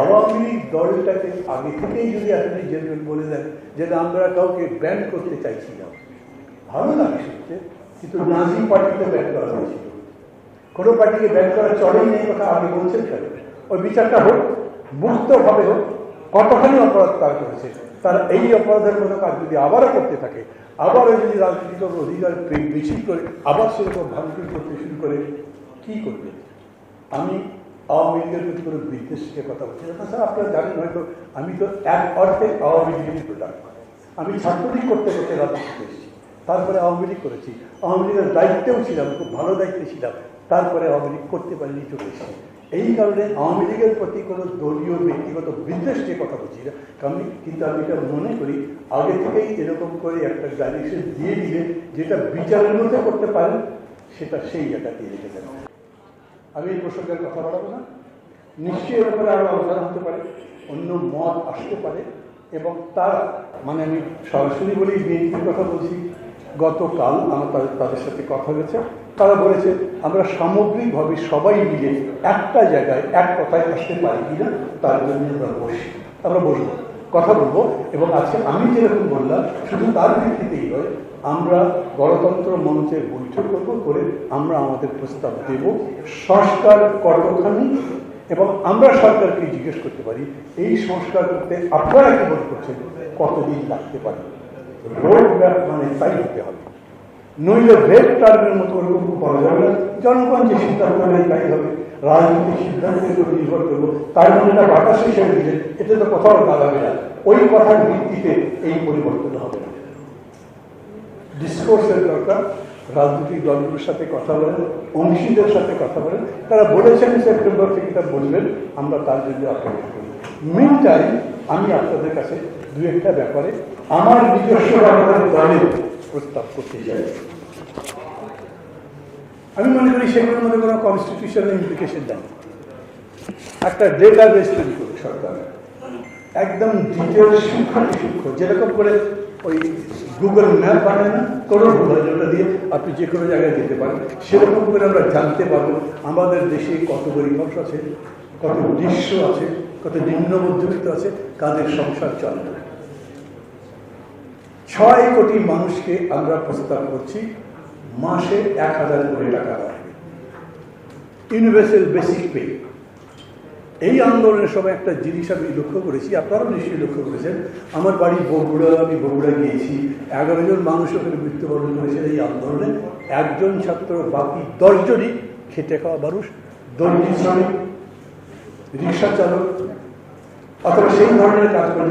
আওয়ামী লীগ দলটাকে আগে থেকেই যদি আপনি জেনারেল বলে দেন যে না, আমরা কাউকে ব্যান করতে চাইছি না ভালো লাগে শুনতে কিন্তু নাজি পার্টিতে ব্যান করা হয়েছিল। কোনো পার্টিকে ব্যান করা চলেই নেই কথা আগে বলছেন কেন? ওই বিচারটা হোক মুক্তভাবে হোক কতখানি অপরাধ তার করেছে তার এই অপরাধের মতো কাজ যদি আবারও করতে থাকে আবারও যদি রাজনীতি করে অধিকার মিছিল করে আবার সেরকম ভাঙচুর করতে শুরু করে কি করবে? আমি আওয়ামী লীগের প্রতি কোনো বিদ্বেষ থেকে কথা বলছি না। স্যার, আপনারা জানেন, হয়তো আমি তো এক অর্থে আওয়ামী লীগের প্রোডাক্ট আমি ছাত্রলীগ করতে করতে রাজনীতিতে এসেছি। তারপরে আওয়ামী লীগ করেছি। আওয়ামী লীগের দায়িত্বেও ছিলাম, খুব ভালো দায়িত্বে ছিলাম। তারপরে আওয়ামী লীগ করতে পারিনি, চলে এসেছি। এই কারণে আওয়ামী লীগের প্রতি কোনো দলীয় ব্যক্তিগত বিদ্বেষ নিয়ে কথা বলছি না। কারণ কিন্তু আমি এটা মনে করি, আগে থেকেই এরকম করে একটা ডাইরেকশন দিয়ে দিলে যেটা বিচারের মধ্যে করতে পারেন, সেটা সেই জায়গা দিয়ে রেখে দেন। আমি এই প্রসঙ্গের কথা বাড়াবো না। নিশ্চয়ই এর ব্যাপারে আরও আলোচনা হতে পারে, অন্য মত আসতে পারে এবং তারা মানে আমি সরাসরি বলেই বিএনপির কথা বলছি। গতকাল আমার তাদের তাদের সাথে কথা হয়েছে। তারা বলেছে, আমরা সামগ্রিকভাবে সবাই মিলে একটা জায়গায় এক কথায় আসতে পারি কিনা, তার জন্য আমরা বসি। আমরা বসবো। কথা বলব এবং আজকে আমি যেরকম বললাম, শুধু তার ভিত্তিতেই নয়, আমরা গণতন্ত্র মঞ্চে বৈঠক করে আমরা আমাদের প্রস্তাব দেব। সংস্কার কতখানি এবং আমরা সরকারকে জিজ্ঞেস করতে পারি, এই সংস্কার করতে আপনারা কি মনে করছেন? কতদিন লাগতে পারে? রোড ম্যাপ মানে তাই হতে হবে। নইলে রেড টার্মের মতো ওরকম করা যাবে না। জনগণ যে সিদ্ধান্ত নেয় তাই হবে। রাজনৈতিক সিদ্ধান্তের উপর নির্ভর করব। তার মধ্যে একটা বাতাস হিসেবে দিলে এতে তো কোথাও দাঁড়াবে না। ওই কথার ভিত্তিতে এই পরিবর্তন হবে। না ডিসকোর্সের দরকার। রাজনৈতিক দলগুলোর সাথে কথা বলেন অংশীদের সাথে কথা বলেন। তারা বলেছেন সেপ্টেম্বর থেকে তা বলবেন। আমরা তার জন্য অপেক্ষা করি। মিন টাইম আমি আপনাদের কাছে দু একটা ব্যাপারে আমার নিজস্ব ব্যাপারে দলের প্রস্তাব করতে চাই। আমি মনে করি সেগুলোর মধ্যে কোনো কনস্টিটিউশনাল ইমপ্লিকেশন নেই। একটা ডেটা বেস তৈরি করুক সরকার। একদম ডিটেল সূক্ষ্ম, যেরকম করে ওই গুগল ম্যাপ বানায় না ওটা দিয়ে আপনি যে কোনো জায়গায় যেতে পারেন। সেরকম করে আমরা জানতে পারব আমাদের দেশে কত গরিব আছে, কত দৃশ্য আছে, কত নিম্ন মধ্যবিত্ত আছে, কাদের সংসার চলে ছয় কোটি মানুষকে আমরা প্রস্তাব করছি, মাসে এক হাজার কোটি টাকা রাখবে ইউনিভার্সাল বেসিক পে এই আন্দোলনের সময় একটা জিনিস আমি লক্ষ্য করেছি, আপনারাও নিশ্চয়ই লক্ষ্য করেছেন, আমার বাড়ি বগুড়া, আমি বগুড়া গিয়েছি। এগারো জন মানুষ ওখানে মৃত্যুবরণ করেছেন এই আন্দোলনে। একজন ছাত্র, বাকি দশজনই খেটে খাওয়া মানুষ দর্জি শ্রমিক, রিক্সা চালক, অথবা সেই ধরনের কাজ করে